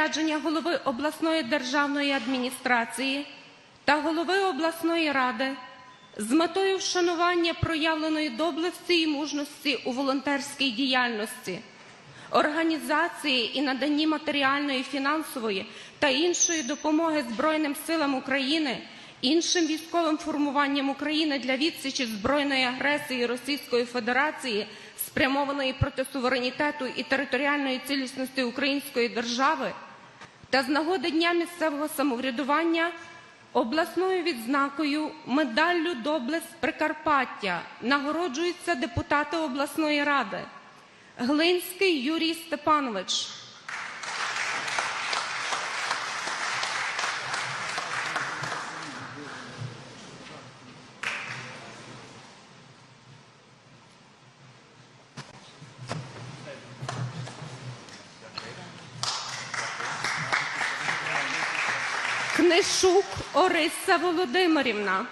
розпорядження голови обласної державної адміністрації та голови обласної ради з метою вшанування проявленої доблесті і мужності у волонтерській діяльності, організації і наданні матеріальної, фінансової та іншої допомоги Збройним силам України, іншим військовим формуванням України для відсічі збройної агресії Російської Федерації, спрямованої проти суверенітету і територіальної цілісності Української держави, та з нагоди Дня місцевого самоврядування обласною відзнакою медаллю Доблесть Прикарпаття нагороджуються депутати обласної ради. Глинський Юрій Степанович. Книшук Ориса Володимирівна.